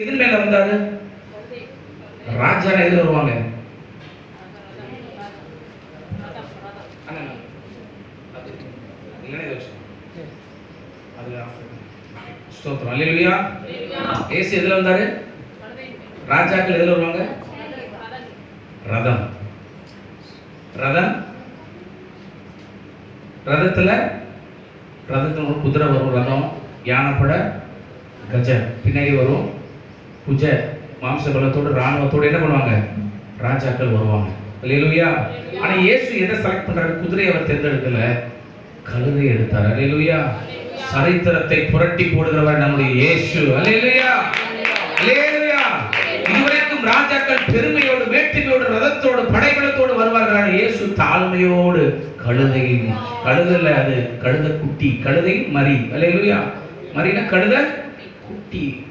இதன் மேல வந்தாரு. ராஜா எதுல வருவாங்க? அது ஸ்தோத்திரம். அல்லேலூயா ஏசு எதுல வந்தாரு? ராஜாக்கள் எதுல வருவாங்க? ரதம். ரதம்? ரதத்துல? ரதத்துல ஒரு குதிரை வரும் ரதம். யானைப்பட? கஜ. பின்னாடி வரும். புஜ மாம்ச பலத்தோடு ராணுவத்தோடு என்ன பண்ணுவாங்க? ராஜாக்கள் வருவாங்க. அல்லேலூயா. ஆனா இயேசு எதை செலக்ட் பண்றாரு? குதிரையை அவர் தேர்ந்தெடுக்கல. கழுதை எடுத்தார். அல்லேலூயா. சரித்திரத்தை புரட்டி போடுகிறவர் நம்முடைய இயேசு. அல்லேலூயா. அல்லேலூயா. இதுவரைக்கும் ராஜாக்கள் பெருமையோடு வேற்றுமையோடு ரதத்தோடு படைபலத்தோடு வருவார்கள். இயேசு தாழ்மையோடு கழுதையின் கழுதல்ல அது கழுத குட்டி கழுதை மரி அல்லேலூயா. மரினா கழுத குட்டி.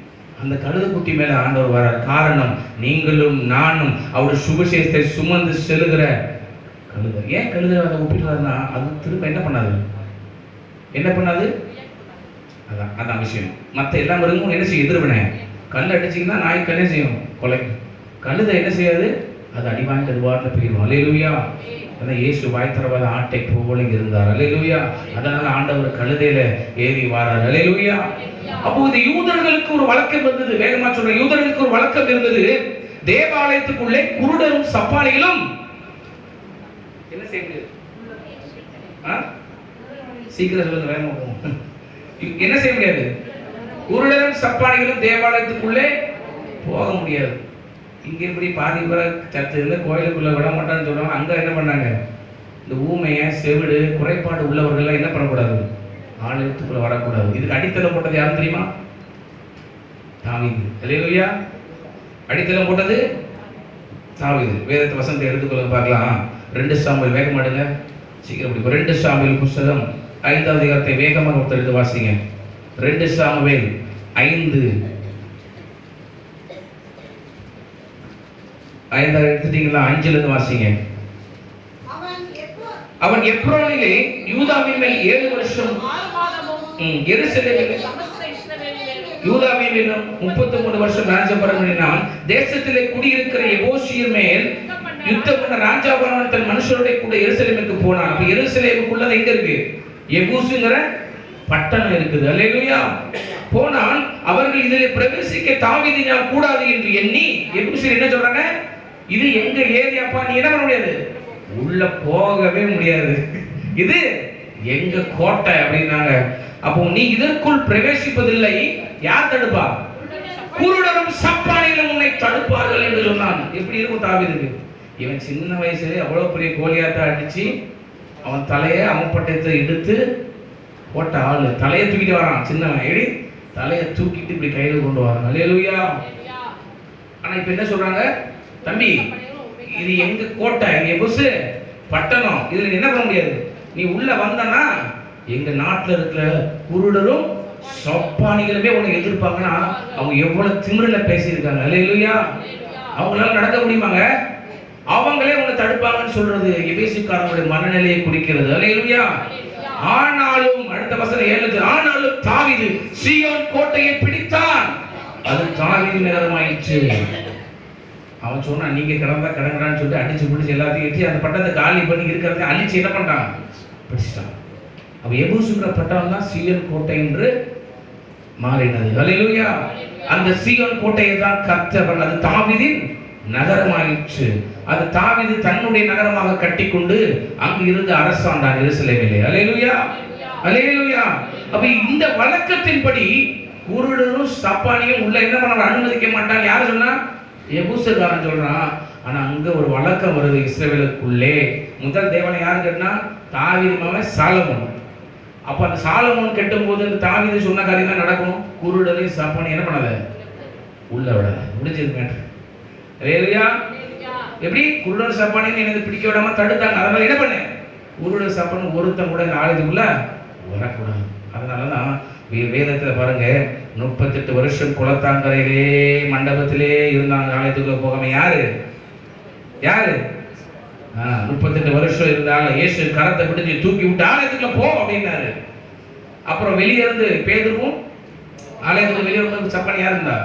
அந்த கழுதுக்குட்டி மேலே மேல ஆண்டவர் வரார். காரணம் நீங்களும் நானும் அவருடைய சுபசேஷத்தை சுமந்து செல்லுகிற கழுத. ஏன் கழுதை அதை ஒப்பிடுறாருன்னா அது திரும்ப என்ன பண்ணாது? என்ன பண்ணாது? அதான் அதான் விஷயம். மற்ற எல்லா மிருகமும் என்ன செய்யும்? எதிர்வினை. கல் அடிச்சிங்கன்னா நாய் என்ன செய்யும்? கொலை. கழுதை என்ன செய்யாது? அது அடி வாங்கி போயிடும் அலையிலுயா அதான் இயேசு வாய் தரவாத ஆட்டை போல இருந்தார். அலையிலுயா அதனால ஆண்டவர் கழுதையில ஏறி வாரார். அலையிலுயா அப்போ இந்த யூதர்களுக்கு ஒரு வழக்கம் இருந்தது. வேகமா சொல்ற யூதர்களுக்கு ஒரு வழக்கம் இருந்தது. தேவாலயத்துக்குள்ளே குருடரும் சப்பாளிகளும் என்ன செய்ய சீக்கிரம் சொல்லுங்க வேகமா போவோம். என்ன செய்ய முடியாது? குருடரும் சப்பாளிகளும் தேவாலயத்துக்குள்ளே போக முடியாது. இங்கே இப்படி பாதி பேரை சர்ச்சில் கோயிலுக்குள்ளே விட மாட்டான்னு சொல்கிறாங்க அங்கே என்ன பண்ணாங்க? இந்த ஊமையை செவிடு குறைபாடு உள்ளவர்கள்லாம் என்ன பண்ணக்கூடாது? ஆலயத்துக்குள்ளே வரக்கூடாது. இதுக்கு அடித்தளம் போட்டது யாரும் தெரியுமா? தாவீது. இல்லையா அடித்தளம் போட்டது தாவீது. வேதத்தை வசந்த எடுத்துக்கொள்ள பார்க்கலாம். ரெண்டு சாம்பல் வேகம் மாடுங்க சீக்கிரம் பிடிக்கும் ரெண்டு சாம்பல் புஸ்தகம் ஐந்தாவது காலத்தை வேகமாக ஒருத்தர் எடுத்து வாசிங்க. ரெண்டு சாமுவேல் ஐந்து. ஐந்தாவது எடுத்துட்டீங்களா? அஞ்சுல இருந்து வாசிங்க. அவன் எப்ரோனிலே யூதாவின் மேல் ஏழு வருஷம் எருசலேமிலே யூதாவின் முப்பத்தி மூணு வருஷம் ராஜபரம் பண்ணினான் தேசத்திலே குடியிருக்கிற எபோசியர் மேல் யுத்தம் பண்ண ராஜாபரவன் தன் மனுஷரோட கூட எருசலேமுக்கு போனான். அப்ப எருசலேமுக்குள்ளது எங்க இருக்கு? எபூசுங்கிற பட்டணம் இருக்குது. அல்லேலூயா. போனால் அவர்கள் இதில் பிரவேசிக்க தாவீதினால் கூடாது என்று எண்ணி எபூசியர் என்ன சொல்றாங்க? இது எங்க ஏரியாப்பா நீ என்ன பண்ண முடியாது? உள்ள போகவே முடியாது. இது எங்க கோட்டை அப்படின்னாங்க. அப்போ நீ இதற்குள் பிரவேசிப்பதில்லை. யார் தடுப்பா? குருடரும் சப்பானிகளும் உன்னை தடுப்பார்கள் என்று சொன்னான். எப்படி இருக்கும் தாவிதுக்கு? இவன் சின்ன வயசுல அவ்வளவு பெரிய கோலியாட்டை அடிச்சு அவன் தலையை அவன் எடுத்து போட்ட ஆளு. தலையை தூக்கிட்டு வரான் சின்னவன். எடி தலையை தூக்கிட்டு இப்படி கையில் கொண்டு வரான். அல்லையா ஆனா இப்ப என்ன சொல்றாங்க? தம்பி இது எங்க கோட்டை? எங்க புஸ் பட்டணம். இதுல என்ன பண்ண முடியாது? நீ உள்ள வந்தனா எங்க நாட்டுல இருக்கிற குருடரும் சப்பானிகளுமே உன்னை எதிர்ப்பாங்கன்னா அவங்க எவ்வளவு திமிரில பேசியிருக்காங்க. இல்லையா அவங்களால நடக்க முடியுமாங்க? அவங்களே உன்னை தடுப்பாங்கன்னு சொல்றது எபேசிக்காரங்களுடைய மனநிலையை குறிக்கிறது. இல்லையா ஆனாலும் அடுத்த வசனம் ஏழு ஆனாலும் தாவீது சீயோன் கோட்டையை பிடித்தான். அது தாவிது நேரமாயிடுச்சு அவன் சொன்னான் நீங்க கிடந்தா கிடங்குறான்னு சொல்லிட்டு அடிச்சு பிடிச்சி எல்லாத்தையும் வச்சு அந்த பட்டத்தை காலி பண்ணி இருக்கிறத அழிச்சு என்ன பண்ணிட்டான் பிடிச்சிட்டான். அவன் எபூசுங்கிற பட்டம் தான் சீயன் கோட்டை என்று மாறினது. ஹalleluya. அந்த சீயோன் கோட்டையை தான் கத்தவன் அது தாவிதின் நகரமாயிற்று. அது தாவிது தன்னுடைய நகரமாக கட்டிக்கொண்டு அங்கு இருந்து அரசாண்டான் எருசலேமிலே. ஹalleluya. ஹalleluya. அப்ப இந்த வழக்கத்தின்படி குருடரும் சப்பானியும் உள்ள என்ன பண்ண அனுமதிக்க மாட்டான். யாரு சொன்னா? எபூசக்காரன் சொல்றான் ஆனா அங்க ஒரு வழக்கம் வருது இஸ்ரவேலுக்குள்ளே. முதல் தேவனை யாரு கேட்டா தாவீது மகன் சாலமோன். அப்ப அந்த சாலமோன் கெட்டும் போது இந்த தாவீது சொன்ன காரியம் தான் நடக்கும். குருடரையும் சப்பானி என்ன பண்ணாத? உள்ள விடாத. முடிஞ்சது மேட்ரு. ரேலியா எப்படி? குருடர் சப்பானின்னு எனக்கு பிடிக்க விடாம தடுத்தாங்க. அதனால என்ன பண்ணேன்? குருடர் சப்பான் ஒருத்தன் கூட இந்த ஆலயத்துக்குள்ள வரக்கூடாது. அதனாலதான் வே- வேதத்தில் பாருங்க முப்பத்தெட்டு வருஷம் குளத்தாங்கரையிலே மண்டபத்திலே இருந்தாங்க ஆலயத்துக்குள்ள போகாம யாரு? யாரு? முப்பத்தெட்டு வருஷம் இருந்தாங்க இயேசு கரத்தை பிடிச்சி தூக்கி விட்டு ஆலயத்துக்குள்ள போ அப்படின்னாரு. அப்புறம் வெளியே இருந்து பேதுருவும் ஆலயத்துக்கு வெளியே வந்து சப்பானி யார் இருந்தா?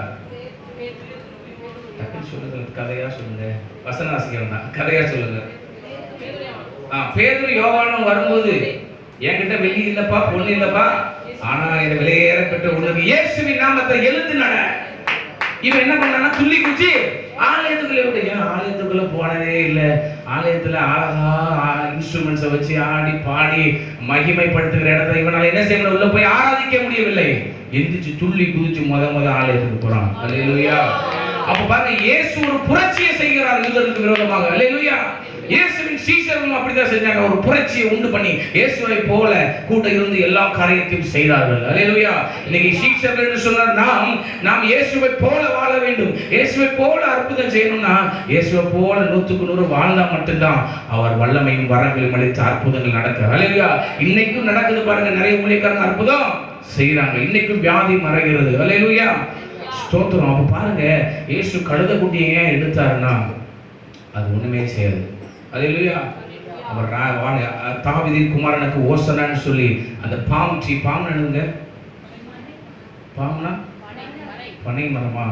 சொல்லுங்க கதையா சொல்லுங்க. வசன வாசிக்கிறேன் தான் கதையா சொல்லுங்க. ஆ பேதுரு யோகானம் வரும்போது என்கிட்ட வெள்ளி இல்லப்பா பொண்ணு இல்லப்பா. ஆனா இந்த விலையேற பெற்ற இயேசுவின் நாமத்தை எழுந்து நட. இவன் என்ன பண்ணானா துள்ளி குச்சி. ஆலயத்துக்குள்ள விட்டு ஏன் ஆலயத்துக்குள்ள போனதே இல்ல? ஆலயத்துல அழகா இன்ஸ்ட்ருமெண்ட்ஸை வச்சு ஆடி பாடி மகிமைப்படுத்துகிற இடத்துல இவனால என்ன செய்ய உள்ள போய் ஆராதிக்க முடியவில்லை. எந்திரிச்சு துள்ளி குதிச்சு முத முத ஆலயத்துக்கு போறான். அல்லேலூயா அப்ப பாருங்க இயேசு ஒரு புரட்சியை செய்கிறார். யூதருக்கு விரோதமாக. அல்லேலூயா இயேசுவின் சீஷர்களும் அப்படிதான் செஞ்சாங்க. ஒரு புரட்சியை உண்டு பண்ணி இயேசுவை போல கூட இருந்து எல்லா காரியத்தையும் செய்தார்கள். அலையலுயா இன்னைக்கு சீசர்கள் என்று சொன்னால் நாம் நாம் இயேசுவை போல வாழ வேண்டும். இயேசுவை போல அற்புதம் செய்யணும்னா இயேசுவை போல நூற்றுக்கு நூறு வாழ்ந்தால் மட்டும்தான் அவர் வல்லமையும் வரங்களையும் அளித்து அற்புதங்கள் நடக்க. அல்லேலூயா இன்னைக்கும் நடக்குது பாருங்க நிறைய ஊழியக்காரங்க அற்புதம் செய்றாங்க. இன்னைக்கும் வியாதி மறைகிறது. அலையலுயா ஸ்தோத்திரம். அப்போ பாருங்க இயேசு கழுத குட்டியை ஏன் எடுத்தாருன்னா அது ஒண்ணுமே செய்யாது. அல்லேலூயா அவர் தாவிதின் குமாரனுக்கு ஓசனான்னு சொல்லி அந்த பாம் ட்ரீ பாம் என்னதுங்க பாம்னா? பனை மரமா?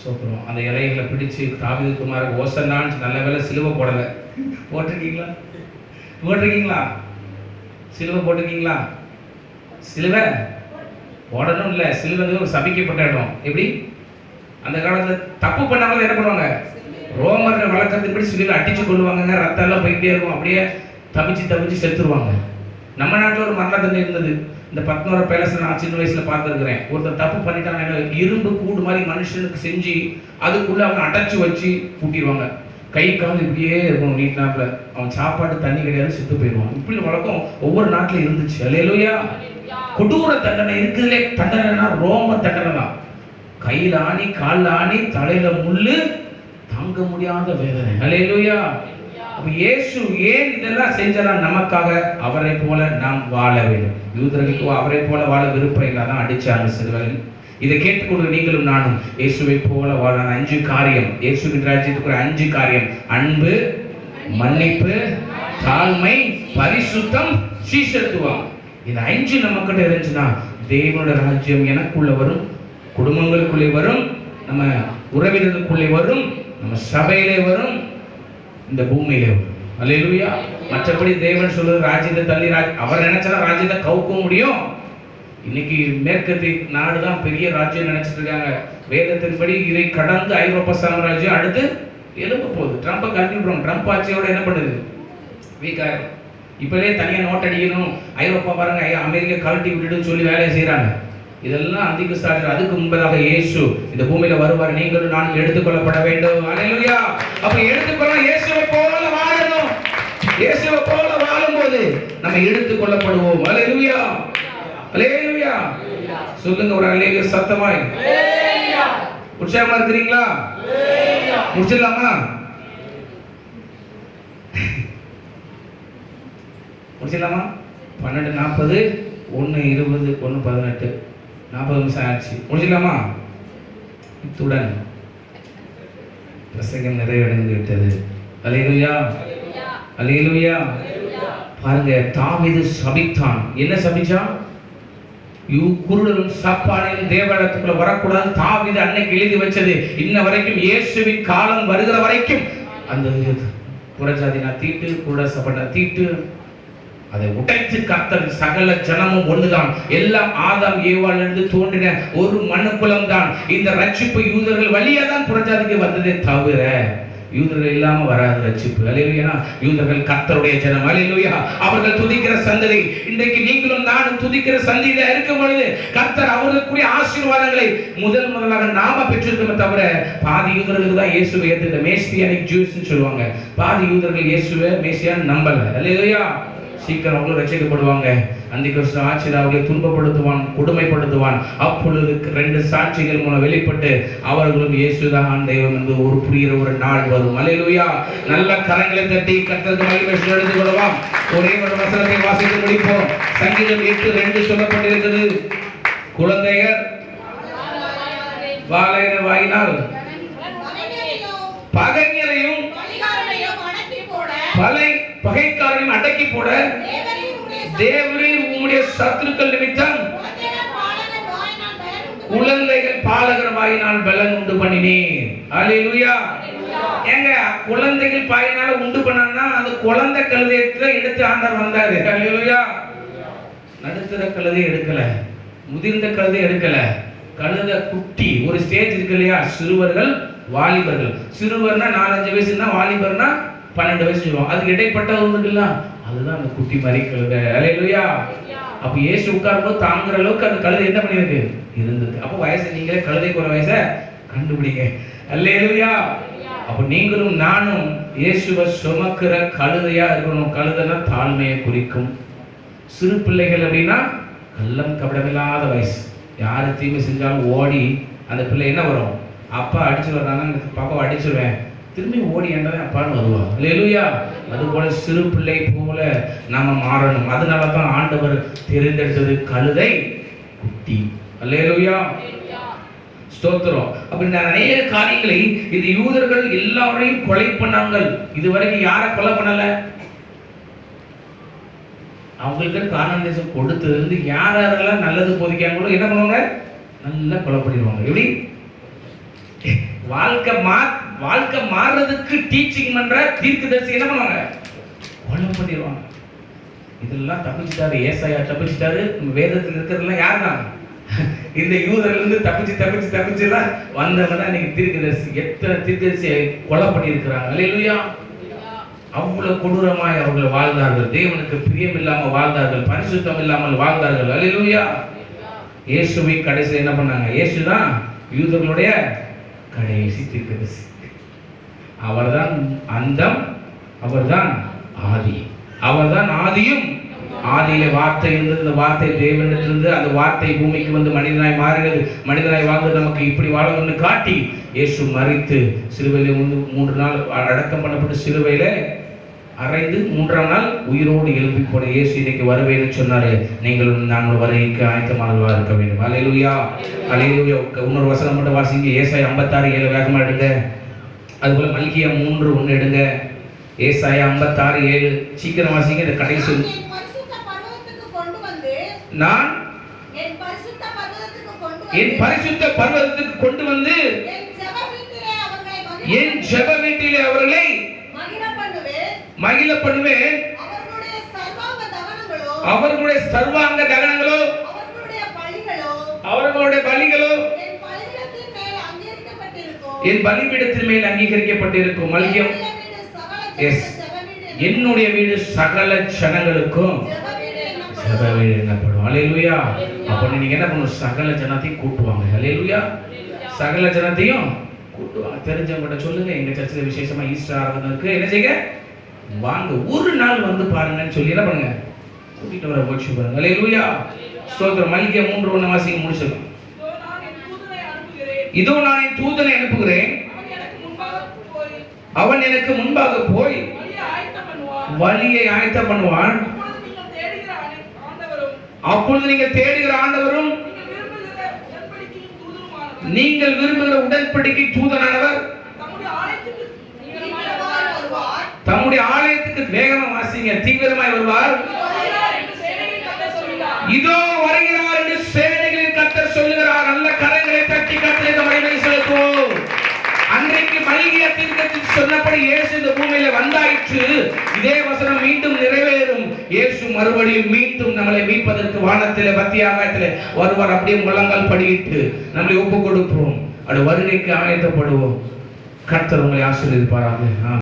சோப்பிடுவோம் அந்த இலைகளை பிடிச்சு தாவீது குமாரனுக்கு ஓசனான்னு நல்ல வேலை சிலுவை போடலை. போட்டிருக்கீங்களா? போட்டிருக்கீங்களா? சிலுவை போட்டிருக்கீங்களா? சிலுவை? போடணும் இல்லை சிலுவை ஒரு சபிக்கப்பட்ட இடம். எப்படி? அந்த காலத்தில் தப்பு பண்ணாமல் என்ன பண்ணுவாங்க? ரோமர்கள் வழக்கத்துப்படி சிவில் அடிச்சு கொள்ளுவாங்க ரத்தம் எல்லாம் போயிட்டே இருக்கும். அப்படியே தவிச்சு தவிச்சு செத்துருவாங்க. நம்ம நாட்டில் ஒரு மரண தண்டனை இருந்தது. இந்த பத்மூர பேலஸ் நான் சின்ன வயசுல பார்த்துருக்கிறேன். ஒருத்தர் தப்பு பண்ணிட்டாங்க இரும்பு கூடு மாதிரி மனுஷனுக்கு செஞ்சு அதுக்குள்ள அவனை அடைச்சு வச்சு பூட்டிடுவாங்க. கை கால் இப்படியே இருக்கும் நீட்னாப்ல அவன் சாப்பாடு தண்ணி கிடையாது செத்து போயிடுவான். இப்படி வழக்கம் ஒவ்வொரு நாட்டிலும் இருந்துச்சு. அல்லையா கொடூர தண்டனை இருக்குதுலே. தண்டனைனா ரோம தண்டனை தான் கையில் ஆணி காலில் ஆணி தலையில முள்ளு தாங்க முடியாத வேதனை. அல்லேலூயா இயேசு ஏன் இதெல்லாம் செஞ்சாரா? நமக்காக அவரை போல நாம் வாழ வேண்டும். யூதர்களுக்கு அவரை போல வாழ விருப்பம் இல்லாதான் அடிச்சாங்க சிறுவர்கள். இதை கேட்டுக்கொண்டு நீங்களும் நானும் இயேசுவை போல வாழ அஞ்சு காரியம். இயேசுவின் ராஜ்யத்துக்கு அஞ்சு காரியம். அன்பு மன்னிப்பு தாழ்மை பரிசுத்தம் சீசத்துவம் இந்த அஞ்சு நம்ம கிட்ட இருந்துச்சுன்னா தேவனோட ராஜ்யம் எனக்குள்ள வரும் குடும்பங்களுக்குள்ளே வரும் நம்ம உறவினருக்குள்ளே வரும் நம்ம சபையிலே வரும் இந்த பூமியிலே வரும். அல்லேலூயா. மற்றபடி தேவன் சொல்றது ராஜ்யத்தை தள்ளி ராஜ் அவர் நினைச்சாலும் ராஜ்யத்தை கவுக்க முடியும். இன்னைக்கு மேற்கத்திய நாடு தான் பெரிய ராஜ்யம் நினைச்சிட்டு இருக்காங்க வேதத்தின்படி இதை கடந்து ஐரோப்பா சாம்ராஜ்யம் அடுத்து எழுப்ப போகுது. ட்ரம்ப்பை கண்டினியூ பண்ணும் ட்ரம்ப் ஆட்சியோட என்ன பண்ணுது? வீக்காக இப்போவே தனியாக நோட் அடிக்கணும். ஐரோப்பா பாருங்க ஐயா, அமெரிக்கா கழட்டி விட்டுடுன்னு சொல்லி வேலையை செய்கிறாங்க இதெல்லாம் அதிக சாதனை அதுக்கு முன்பதாக இயேசு இந்த பூமியில வருவார். நீங்களும் நான் எடுத்துக்கொள்ளப்பட வேண்டும். அல்லேலூயா அப்ப எடுத்துக்கொள்ள இயேசுவை போல வாழணும். இயேசுவை போல வாழும்போது நம்ம எடுத்துக்கொள்ளப்படுவோம். அல்லேலூயா அல்லேலூயா சொல்லுங்க ஒரு அல்லேலூயா சத்தமாய். உற்சாகமா இருக்கிறீங்களா? முடிச்சிடலாமா? முடிச்சிடலாமா? பன்னெண்டு நாற்பது ஒன்று இருபது ஒன்று பதினெட்டு. நாற்பது நிமிஷம் ஆச்சு. முடிச்சிடலாமா? இத்துடன் பிரசங்கம் நிறைவடைந்து விட்டது அலையிலுயா அலையிலுயா பாருங்க தாவீது சபித்தான். என்ன சபிச்சான் யூ குருடரும் சப்பானையும் தேவாலயத்துக்குள்ள வரக்கூடாது. தாவீது அன்னைக்கு எழுதி வச்சது. இன்ன வரைக்கும் இயேசுவின் காலம் வருகிற வரைக்கும். அந்த புறஜாதினா தீட்டு குருட சபன தீட்டு. அதை உடைத்து கத்தல் சகல ஜனமும் ஒண்ணுதான். எல்லாம் ஆதாம் ஏவாள் என்று தோன்றின ஒரு மனுக்குலம் தான் இந்த ரட்சிப்பு யூதர்கள் வழியா தான் புரட்சாதிக்கு வந்ததே தவிர யூதர்கள் இல்லாம வராது ரட்சிப்பு. அலையிலுயா? யூதர்கள் கத்தருடைய ஜனம். அலையிலுயா? அவர்கள் துதிக்கிற சந்ததி. இன்றைக்கு நீங்களும் நானும் துதிக்கிற சந்தியில இருக்கும் பொழுது கத்தர் அவர்களுக்குரிய ஆசீர்வாதங்களை முதல் முதலாக நாம பெற்றிருக்கோமே தவிர பாதி யூதர்களுக்கு தான் இயேசுவை ஏற்றுக்கிற மேஸ்தியானிக் ஜூஸ்ன்னு சொல்லுவாங்க. பாதி யூதர்கள் இயேசுவை மேசியான்னு நம்பல. அலையிலுயா? சீக்கிரம் அவங்களும் ரட்சிக்கப்படுவாங்க. அந்த கிறிஸ்து ஆட்சியில் அவர்களை துன்பப்படுத்துவான் கொடுமைப்படுத்துவான். அப்பொழுது ரெண்டு சாட்சிகள் மூலம் வெளிப்பட்டு அவர்களும் இயேசுதான் தெய்வம் என்று ஒரு புரிகிற ஒரு நாள் வரும். அலையிலுயா. நல்ல கரங்களை தட்டி கத்தது மகிமை எடுத்துக் கொள்ளலாம் ஒரே ஒரு வசனத்தை வாசித்து முடிப்போம் சங்கீதம் எட்டு ரெண்டு சொல்லப்பட்டிருக்கிறது குழந்தையர் வாழையின வாயினால் பகைஞரையும் பலை பகைக்காரனையும் அடக்கி போட தேவரே உம்முடைய சத்துருக்கள் நிமித்தம் குழந்தைகள் பாலகர் வாயினால் பலன் உண்டு பண்ணினீர் அல்லேலூயா ஏங்க குழந்தைகள் பாயினால உண்டு பண்ணா அந்த குழந்தை கழுதையத்துல எடுத்து ஆண்டவர் வந்தாரு. அல்லேலூயா நடுத்தர கழுதை எடுக்கல. முதிர்ந்த கழுதை எடுக்கல. கழுத குட்டி ஒரு ஸ்டேஜ் இருக்கு இல்லையா? சிறுவர்கள் வாலிபர்கள். சிறுவர்னா நாலஞ்சு வயசுனா வாலிபர்னா பன்னெண்டு வயசு சொல்லுவோம் அதுக்கு இடைப்பட்டவங்களுக்குல்ல அதுதான் அந்த குட்டி மாதிரி கழுதை. அல்லேலூயா. அப்ப இயேசு உட்காரும்போது தாங்குற அளவுக்கு அந்த கழுதை என்ன பண்ணிருக்கு இருந்தது. அப்போ வயசு நீங்களே கழுதைக்கு ஒரு வயசை கண்டுபிடிங்க. அல்லேலூயா. அப்ப நீங்களும் நானும் இயேசுவை சுமக்கிற கழுதையா இருக்கணும். கழுதைனா தாழ்மையை குறிக்கும். சிறு பிள்ளைகள் அப்படின்னா கள்ளம் கபடமில்லாத வயசு. யாரு தீமை செஞ்சாலும் ஓடி அந்த பிள்ளை என்ன வரும்? அப்பா அடிச்சு வர்றாங்க பாப்பாவை அடிச்சிருவேன். திரும்பி ஓடி என்றதை அப்பான்னு வருவா இல்லையா அது போல சிறு பிள்ளை போல நாம மாறணும். அதனால தான் ஆண்டவர் தெரிந்தெடுத்தது கழுதை குட்டி. அல்லேலூயா ஸ்தோத்திரம். அப்படி நான் நிறைய காரியங்களை இது யூதர்கள் எல்லாரையும் கொலை பண்ணாங்க இதுவரைக்கும் யாரை கொலை பண்ணல? அவங்களுக்கு காரணம் தேசம் கொடுத்தது வந்து யார் யாரெல்லாம் நல்லது போதிக்காங்களோ என்ன பண்ணுவாங்க? நல்லா கொலை பண்ணிடுவாங்க. எப்படி? வாழ்க்கை மா வாழ்க்கை மாறுறதுக்கு டீச்சிங் பண்ற தீர்க்கதரிசி என்ன பண்ணுவாங்க? கொலை பண்ணிடுவாங்க இதெல்லாம் தப்பிச்சிட்டாரு ஏசாயா தப்பிச்சிட்டாரு நம்ம வேதத்தில் இருக்கிறதெல்லாம் யார் தான் இந்த யூதர்ல இருந்து தப்பிச்சு தப்பிச்சு தப்பிச்சு எல்லாம் வந்தவங்க தான் இன்னைக்கு தீர்க்கதரிசி. எத்தனை தீர்க்கதரிசியை கொலை பண்ணியிருக்கிறாங்க? இல்லையா அவ்வளவு கொடூரமாய் அவர்கள் வாழ்ந்தார்கள். தேவனுக்கு பிரியம் இல்லாம வாழ்ந்தார்கள். பரிசுத்தம் இல்லாமல் வாழ்ந்தார்கள். அல்லேலூயா இயேசுவை கடைசியில் என்ன பண்ணாங்க? இயேசு தான் யூதர்களுடைய கடைசி தீர்க்கதரிசி. அவர்தான் அந்தம் அவர்தான் ஆதி. அவர்தான் ஆதியும் ஆதியில வார்த்தை இருந்தது அந்த வார்த்தை தேவனிடத்திலிருந்து அந்த வார்த்தை பூமிக்கு வந்து மனிதனாய் மாறினது மனிதனாய் வாழ்ந்து நமக்கு இப்படி வாழணும்னு காட்டி இயேசு மறித்து சிறுவையில் மூன்று நாள் அடக்கம் பண்ணப்பட்டு சிலுவையில அறைந்து மூன்றாம் நாள் உயிரோடு எழுப்பி போன இயேசு இன்னைக்கு வருவேன்னு சொன்னாரு. நீங்களும் நாங்கள் வருகைக்கு ஆயத்தமானவர்களாக இருக்க வேண்டும். அலையிலுயா அலையிலுயா இன்னொரு வசனம் மட்டும் வாசிங்க. ஏசாய் ஐம்பத்தாறு ஏழு வேகமா எடுங்க. அதுபோல மல்கியா மூன்று ஒன்று எடுங்க. ஏசாயா ஐம்பத்தாறு ஏழு. சீக்கிரம் வாசிங்க இந்த கடைசி நான் என் பரிசுத்த பர்வதத்துக்கு கொண்டு வந்து என் பரிசுத்த பர்வதத்துக்கு கொண்டு வந்து என் ஜெப வீட்டிலே அவர்களை மகிழ பண்ணுவேன். அவர்களுடைய சர்வாங்க தகனங்களோ அவர்களுடைய பலிகளோ அவர்களுடைய பலிகளோ என் பலியிடத்தின் மேல் அங்கீகரிக்கப்பட்டிருக்கும் என் பலிபீடத்தின் மேல் அங்கீகரிக்கப்பட்டிருக்கும் மல்யம் எஸ் என்னுடைய வீடு சகல ஜனங்களுக்கும். ஜெப வீடு என்னப்படும். ஜெப அலையிலுயா அப்ப நீங்க என்ன பண்ணணும்? சகல ஜனத்தையும் கூட்டுவாங்க. அலையிலுயா சகல ஜனத்தையும் கூட்டுவாங்க. தெரிஞ்சவங்ககிட்ட சொல்லுங்க. எங்க சர்ச்சில் விசேஷமா ஈஸ்டர் ஆராதனை என்ன செய்ய வாங்க. ஒரு நாள் வந்து பாருங்கன்னு சொல்லி என்ன பண்ணுங்க? கூட்டிட்டு வர முயற்சி பாருங்க அலையிலுயா ஸ்தோத்திரம். மல்லிகை மூன்று ஒன்று வாசிங்க முடிச்சிடலாம். இதோ நான் என் தூதனை அனுப்புகிறேன். அவன் எனக்கு முன்பாக போய் வழியை ஆயத்தம் பண்ணுவான். அப்பொழுது நீங்கள் தேடுகிற ஆண்டவரும் நீங்கள் விரும்புகிற உடன்படிக்கை தூதனானவர் தம்முடைய ஆலயத்துக்கு வேகமா வாசிங்க தீவிரமாய் வருவார். இதோ சொன்னபடி இயேசு இந்த பூமியில வந்தாயிற்று. இதே வசனம் மீண்டும் நிறைவேறும். இயேசு மறுபடியும் மீண்டும் நம்மளை மீட்பதற்கு வானத்திலே மத்திய ஆகாயத்திலே வருவார் அப்படியே முழங்கால் படியிட்டு நம்மளை ஒப்பு கொடுப்போம் அது வருகைக்கு ஆயத்தப்படுவோம். கர்த்தர் உங்களை ஆசீர்வதிப்பாராக.